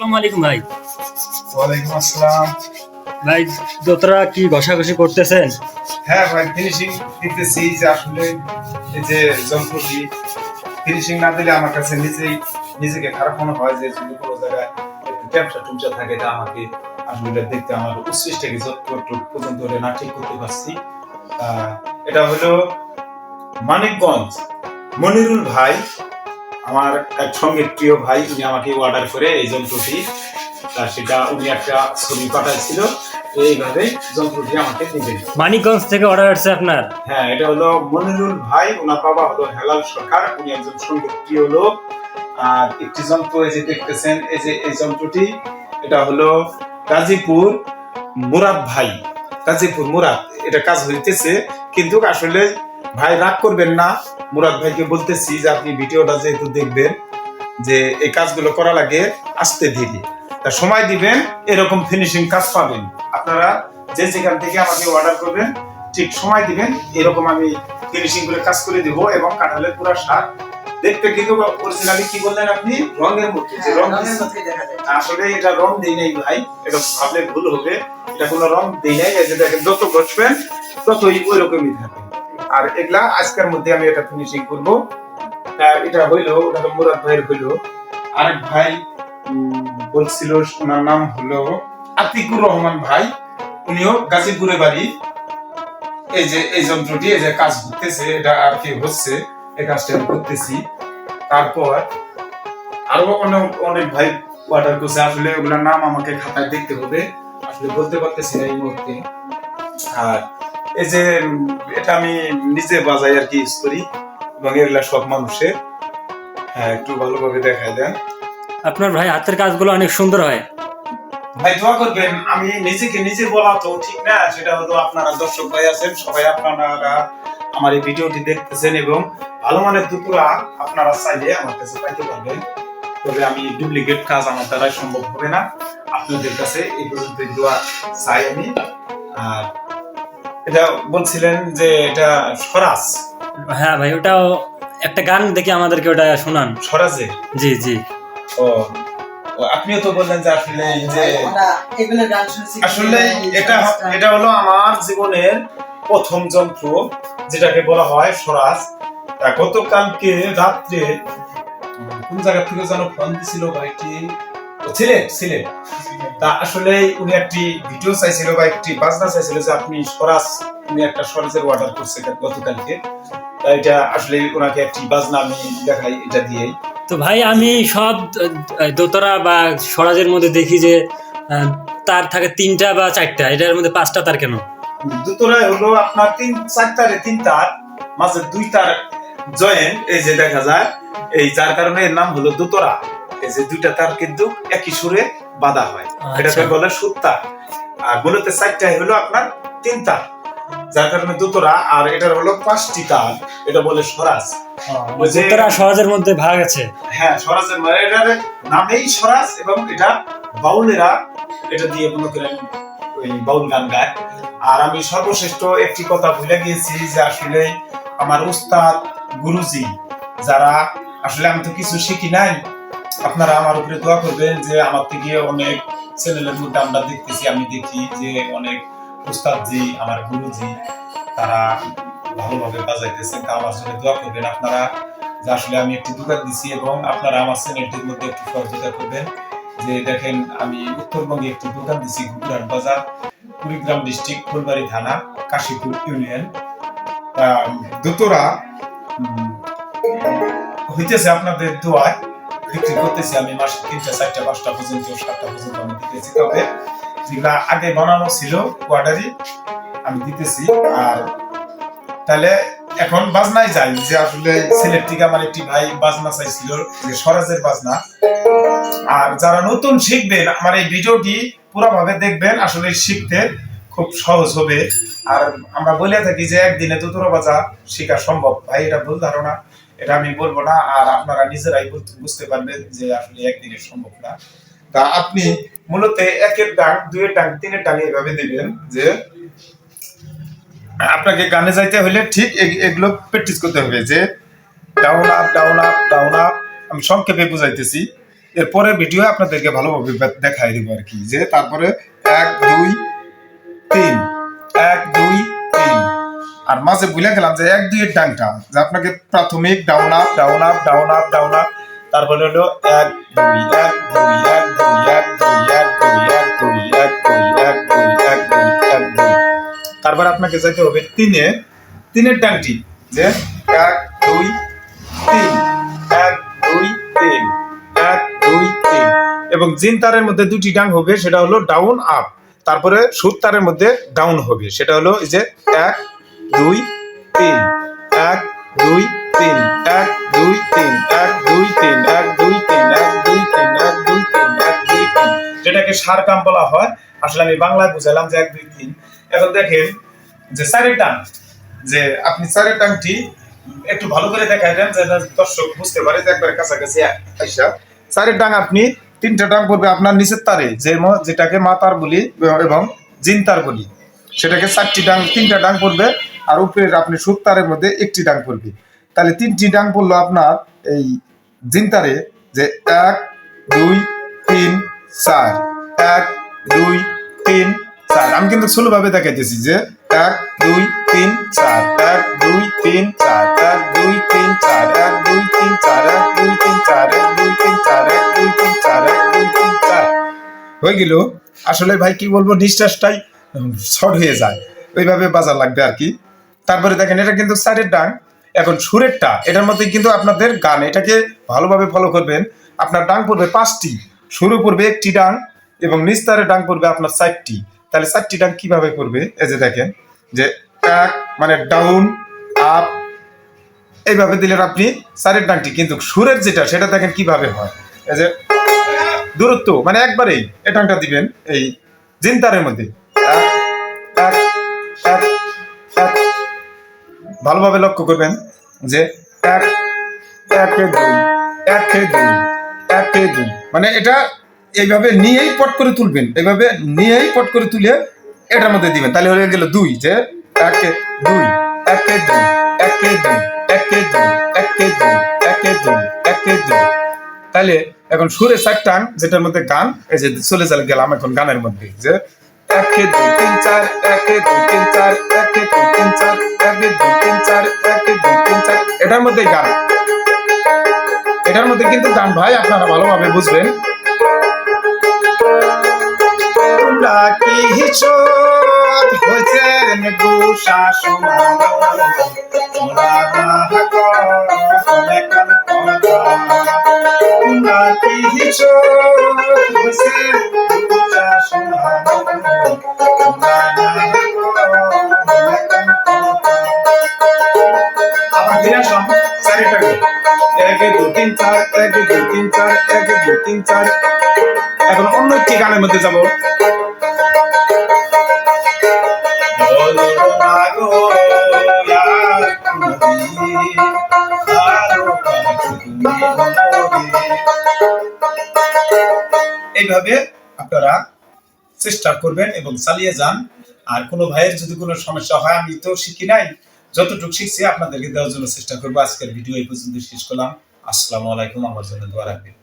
আসসালামু আলাইকুম ভাই। ওয়ালাইকুম আসসালাম। ভাই দোতরা কি ঘষাঘষি করতেছেন? হ্যাঁ ভাই ফিনিশিং দিতেছি যে আসলে এই যে যন্ত্রটি ফিনিশিং না দিলে আমার কাছে নিজেই নিজেকে খারাপ মনে হয় যে যদি কোনো জায়গায় একটু ট্যাপসা টুমসা থাকে এটা আমাকে আসলে এটা দেখতে আমার উচ্ছিষ্টাকে যতটুকু পর্যন্ত না ঠিক করতে পারছি। এটা হলো মানিকগঞ্জ মনিরুল ভাই আমার এক সঙ্গে প্রিয় ভাই উনি আমাকে অর্ডার করে এই যন্ত্রটি তা সেটা উনি একটা ছবি পাঠাইছিল এইভাবে যন্ত্রটি আমাকে দিবেন মানিকগঞ্জ থেকে অর্ডার আসছে আপনার? হ্যাঁ এটা হলো মনিরুল ভাই ওনার বাবা হলো হেলাল সরকার উনি একজন সংগীত প্রিয় লোক। আর একটি যন্ত্র এই যে দেখতেছেন এই যে এই যন্ত্রটি এটা হলো গাজীপুর মুরাদ ভাই। গাজীপুর মুরাদ এটা কাজ হইতেছে কিন্তু আসলে ভাই রাগ করবেন না। মুরাদ ভাইকে বলতেছি যে আপনি ভিডিওটা যেহেতু দেখবেন যে এই কাজগুলো করা লাগে আসতে ধীরে তা সময় দিবেন এরকম ফিনিশিং কাজ পাবেন। আপনারা যে যেখান থেকে আমাকে অর্ডার করবেন ঠিক সময় দিবেন এরকম আমি ফিনিশিং করে কাজ করে দিব এবং কাঁঠালের পুরা সার দেখতে কিন্তু অরিজিনালি কি বললেন আপনি? রঙের মধ্যে যে রং আসলে এটা রং দেই নাই ভাই এটা ভাবলে ভুল হবে। এটা কোনো রং দেই নাই যে দেখেন যত বসবেন ততই ওই রকমই থাকে আর এগুলা আজকের মধ্যে আমি এটা ফিনিশিং করব। এটা হইল মুরাদ ভাইয়ের হইল। আরেক ভাই বলছিল, ওনার নাম হলো আতিকুর রহমান ভাই। উনিও গাজীপুরে বাড়ি। এই যে, এই যন্ত্রটি, এই যে কাজ করতেছে, এটা আর কি হচ্ছে, এই কাজটা আমি করতেছি। তারপর আরও অনেক অনেক ভাই অর্ডার করছে, আসলে ওগুলোর নাম আমাকে খাতায় দেখতে হবে। আসলে বলতে পারতেছি না এই মুহূর্তে। আর এই যে এটা আমি নিজে বাজাই আর কি ইউজ করি এবং এগুলা সব মানুষের। হ্যাঁ একটু ভালোভাবে দেখায় দেন। আপনার ভাই হাতের কাজগুলো অনেক সুন্দর হয়। ভাই দোয়া করবেন আমি নিজেকে নিজে বলা তো ঠিক না সেটা হলো আপনারা দর্শক ভাই আছেন সবাই আপনারা আমার এই ভিডিওটি দেখতেছেন এবং ভালো মানের দুপুরা আপনারা চাইলে আমার কাছে পাইতে পারবেন। তবে আমি ডুপ্লিকেট কাজ আমার দ্বারা সম্ভব হবে না। আপনাদের কাছে এই পর্যন্ত দোয়া চাই আমি। আর এটা বলছিলেন যে এটা স্বরাজ। হ্যাঁ ভাই ওটাও একটা গান দেখে আমাদেরকে ওটা শোনান। স্বরাজে? জি জি। ও আপনিও তো বললেন যে আসলে যে আসলে এটা এটা হলো আমার জীবনের প্রথম যন্ত্র যেটাকে বলা হয় স্বরাজ। গতকালকে রাত্রে কোন জায়গা থেকে যেন ফোন দিছিল ভাইটি? সিলেট সিলেট। তা আসলে উনি একটি ভিডিও চাইছিল বা একটি বাজনা চাইছিল যে আপনি স্বরাজ উনি একটা স্বরাজের অর্ডার করছে গতকালকে। এটা আসলে ওনাকে একটি বাজনা আমি দেখাই এটা দিয়েই। তো ভাই আমি সব দোতরা বা স্বরাজের মধ্যে দেখি যে তার থাকে তিনটা বা চারটা। এটার মধ্যে পাঁচটা তার কেন? দুতরায় হলো আপনার তিন চার তারে তিন তার মাঝে দুই তার জয়েন্ট এই যে দেখা যায় এই যার কারণে এর নাম হলো দুতরা। এই যে দুইটা তার কিন্তু একই সুরে বাঁধা হয়। এটাকে আচ্ছা। বলে সুর তার আর মূলত চারটায় হলো আপনার তিন তার যার কারণে দুতরা আর এটার হলো পাঁচটি তার এটা বলে স্বরাজ। যে- মধ্যে ভাগ আছে। হ্যাঁ স্বরাজের মানে এটার নামেই স্বরাজ এবং এটা বাউলেরা এটা দিয়ে মনে করেন ওই বাউল গান গায়। আর আমি সর্বশ্রেষ্ঠ একটি কথা ভুলে গিয়েছি যে আসলে আমার উস্তাদ গুরুজি যারা আসলে আমি তো কিছু শিখি নাই আপনারা আমার উপরে দোয়া করবেন যে আমার থেকে অনেক চ্যানেলের মধ্যে আমরা দেখতেছি, আমি দেখি যে অনেক উস্তাদজি, আমার গুরুজি, তারা ভালোভাবে বাজাইতেছেন তা আমার জন্য দোয়া করবেন। আপনারা যে আসলে আমি একটি দোকান দিছি এবং আপনারা আমার চ্যানেলটির মধ্যে একটু সহযোগিতা করবেন। যে দেখেন, আমি উত্তরবঙ্গে একটি দোকান দিছি গুজরাট বাজার, কুড়িগ্রাম ডিস্ট্রিক্ট, ফুলবাড়ি থানা, কাশীপুর ইউনিয়ন। দুতরা হইতেছে আপনাদের দোয়ায়। বিক্রি করতেছি আমি মাস তিনটা, চারটা, পাঁচটা পর্যন্ত, সাতটা পর্যন্ত আমি দিতেছি। তবে যেগুলা আগে বানানো ছিল কোয়ার্টারি আমি দিতেছি। আর তাহলে এখন বাজনায় যাই যে আসলে সিলেট থেকে আমার একটি ভাই বাজনা চাইছিল, যে স্বরাজের বাজনা। আর যারা নতুন শিখবেন, আমার এই ভিডিওটি পুরোভাবে দেখবেন, আসলে শিখতে খুব সহজ হবে। আর আমরা বলে থাকি যে একদিনে দুতরা বাজা শেখা সম্ভব। ভাই, এটা ভুল ধারণা। এটা আমি বলব না, আর আপনারা নিজেরাই বুঝ- বুঝতে পারবেন যে আসলে একদিনে সম্ভব না। তা আপনি মূলত একের ডাক দুয়ের ডাক, তিনের ডাক এভাবে দিবেন যে আপনাকে গানে যাইতে হলে ঠিক এগুলো প্র্যাকটিস করতে হবে যে down up down up down up আমি সংক্ষেপে বুঝাইতেছি। এরপরে ভিডিও আপনাদেরকে ভালোভাবে দেখাই দিব আর কি, যে তারপরে এক, দুই, তিন। এক, দুই আর মাঝে ভুলে গেলাম যে এক দুইয়ের ডাংটা যে আপনাকে প্রাথমিক down up down up down up down up তারপরে হলো এক দুই এক দুই এক দুই এক দুই এক দুই এক দুই এক দুই এক দুই এক দুই এক দুই তারপর আপনাকে যেতে হবে তিনে তিনের ডাংটি যে এক দুই তিন এক দুই তিন এক দুই তিন এবং জিন তারের মধ্যে দুটি ডাং হবে সেটা হলো ডাউন আপ তারপরে সুর তারের মধ্যে ডাউন হবে সেটা হলো এই যে এক দুই, তিন, এক, দুই, তিন, এক, দুই, তিন, এক, দুই, তিন, এক, দুই, তিন, এক, দুই, তিন, এক, দুই, তিন, এক, দুই, তিন। যেটাকে সার কাম বলা হয়, আসলে আমি বাংলায় বুঝালাম যে এক, দুই, তিন। এখন দেখেন যে চারের টান, যে আপনি চারের টানটি একটু ভালো করে দেখাই দেন যেন দর্শক বুঝতে পারে যে একবারে কাছাকাছি আইসা চারের ডাং আপনি তিনটা ডাং পড়বে আপনার নিচের তারে, যে যেটাকে মাতার বলি, এবং জিনতার বলি। সেটাকে চারটি ডাং তিনটা ডাং পড়বে আর উপরের আপনি সুতারের মধ্যে একটি ডাং পড়বে তাহলে তিনটি ডাং পড়ল আপনার এই জিনতারে যে এক দুই তিন চার এক দুই তিন চার আমি কিন্তু ভাবে দেখাইতেছি যে এক দুই তিন চার এক দুই তিন চার এক দুই তিন চার এক দুই তিন চার এক দুই তিন চার এক দুই তিন চার এক দুই তিন চার এক দুই তিন চার হয়ে গেল আসলে ভাই কি বলব নিঃশ্বাসটাই শর্ট হয়ে যায় ওইভাবে বাজার লাগবে আর কি তারপরে দেখেন এটা কিন্তু সাইডের ডাং এখন সুরেরটা এটার মধ্যে কিন্তু আপনাদের গান এটাকে ভালোভাবে ফলো করবেন। আপনার ডাং পড়বে পাঁচটি। শুরু পড়বে একটি ডাং এবং নিস্তারের ডাং পড়বে আপনার চারটি। তাহলে চারটি ডাং কীভাবে পড়বে? এই যে দেখেন যে এক মানে ডাউন আপ এইভাবে দিলেন আপনি চারের ডাংটি কিন্তু সুরের যেটা সেটা দেখেন কীভাবে হয়। এই যে দূরত্ব মানে একবারেই এই ডাংটা দিবেন এই জিন্তারের মধ্যে। এক, ভালোভাবে লক্ষ্য করবেন যে এক, একে দুই একে দুই একে দুই। মানে এটা এইভাবে নিয়েই পট করে তুলবেন, এইভাবে নিয়েই পট করে তুলে এটার মধ্যে দিবেন। তাহলে হয়ে গেল দুই, যে একে দুই একে দুই একে দুই একে দুই একে দুই একে দুই একে দুই। তাহলে এখন সুরে চার টান যেটার মধ্যে গান, এই যে চলে গেলাম এখন গানের মধ্যে, যে একে দুই, তিন, চার, একে দুই, তিন, চার, একে দুই, তিন, চার, একে দুই, তিন, চার, একে দুই, তিন, চার। এটার মধ্যে গান। এটার মধ্যে কিন্তু গান ভাই, আপনারা ভালোভাবে বুঝবেন। কি হিচত হয়েছেন গো শাসমান তোমরা না কখনো কান তোমরা কি হিচত হয়েছেন গো শাসমান দুই, তিন, চার দুই, তিন, চার দুই, তিন, চার। এখন অন্য মধ্যে। এইভাবে আপনারা চেষ্টা করবেন এবং চালিয়ে যান। আর কোনো ভাইয়ের যদি কোনো সমস্যা হয়, আমি তো শিখি নাই। যতটুকু শিখছি আপনাদেরকে দেওয়ার জন্য চেষ্টা করব। আজকের ভিডিও এই পর্যন্ত শেষ করলাম। আসসালামু আলাইকুম। আমার জন্য দোয়া রাখবেন।